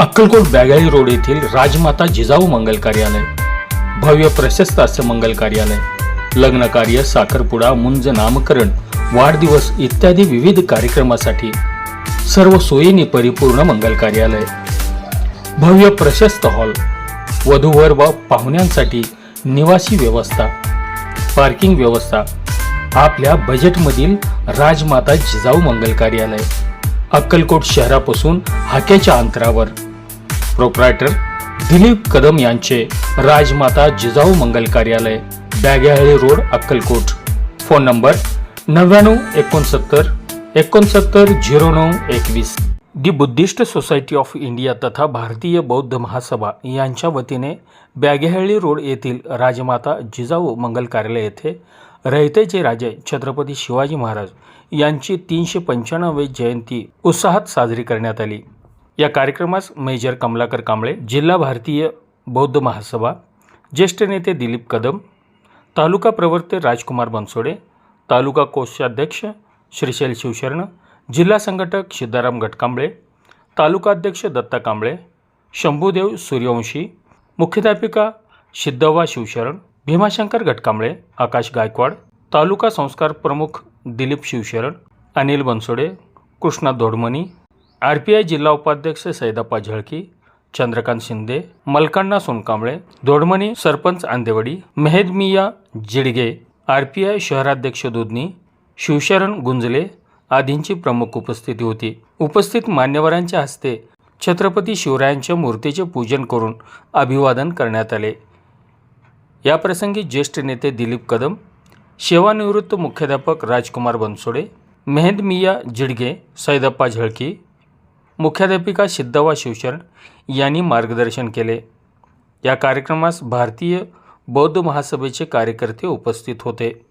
Akkalkot बॅगाळी road येथील राजमाता जिजाऊ मंगल कार्यालय. भव्य प्रशस्त असं मंगल कार्यालय. लग्न कार्य साखरपुडा मुंज नामकरण वाढदिवस इत्यादी विविध कार्यक्रमासाठी सर्व सोयीने परिपूर्ण मंगल कार्यालय. भव्य प्रशस्त हॉल वधूवर व पाहुण्यांसाठी निवासी व्यवस्था पार्किंग व्यवस्था आपल्या बजेटमधील राजमाता जिजाऊ मंगल कार्यालय. अक्कलकोट शहरापासून हाकेच्या अंतरावर प्रोप्रायटर दिलीप कदम यांचे राजमाता जिजाऊ मंगल कार्यालय Bagehalli road Akkalkot. Phone number नव्याण्णव एकोणसत्तर एकोणसत्तर झिरो नऊ एकवीस. The Buddhist Society of India तथा भारतीय बौद्ध महासभा यांच्या वतीने बॅगेहळ्ळी रोड येथील राजमाता जिजाऊ मंगल कार्यालय येथे रयतेचे राजे छत्रपती शिवाजी महाराज यांची तीनशे पंच्याण्णवे जयंती उत्साहात साजरी करण्यात आली. या कार्यक्रमास मेजर कमलाकर कांबळे जिल्हा भारतीय बौद्ध महासभा ज्येष्ठ नेते दिलीप कदम तालुका प्रवर्ते राजकुमार बनसोडे तालुका कोषाध्यक्ष श्रीशैल शिवशरण जिल्हा संघटक सिद्धाराम गटकांबळे तालुकाध्यक्ष दत्ता कांबळे शंभूदेव सूर्यवंशी मुख्याध्यापिका सिद्धव्वा शिवशरण भीमाशंकर गटकांबळे आकाश गायकवाड तालुका संस्कार प्रमुख Dilip Shivsharan Anil Bansode Krishna Dodmani R P I जिल्हा उपाध्यक्ष Saidappa Zalki Chandrakant Shinde Malkanna Sonkamble Dodmani sarpanch Andewadi Mehdamiya Jidge R P I शहराध्यक्ष दुधनी शिवशरण गुंजले आदींची प्रमुख उपस्थिती होती. उपस्थित मान्यवरांच्या हस्ते छत्रपती शिवरायांच्या मूर्तीचे पूजन करून अभिवादन करण्यात आले. याप्रसंगी ज्येष्ठ नेते दिलीप कदम सेवानिवृत्त मुख्याध्यापक राजकुमार बनसोडे मेहंद मिया जिडगे सैदप्पा झळकी मुख्याध्यापिका सिद्धवा शिवशरण यांनी मार्गदर्शन केले. या कार्यक्रमास भारतीय बौद्ध महासभेचे कार्यकर्ते उपस्थित होते.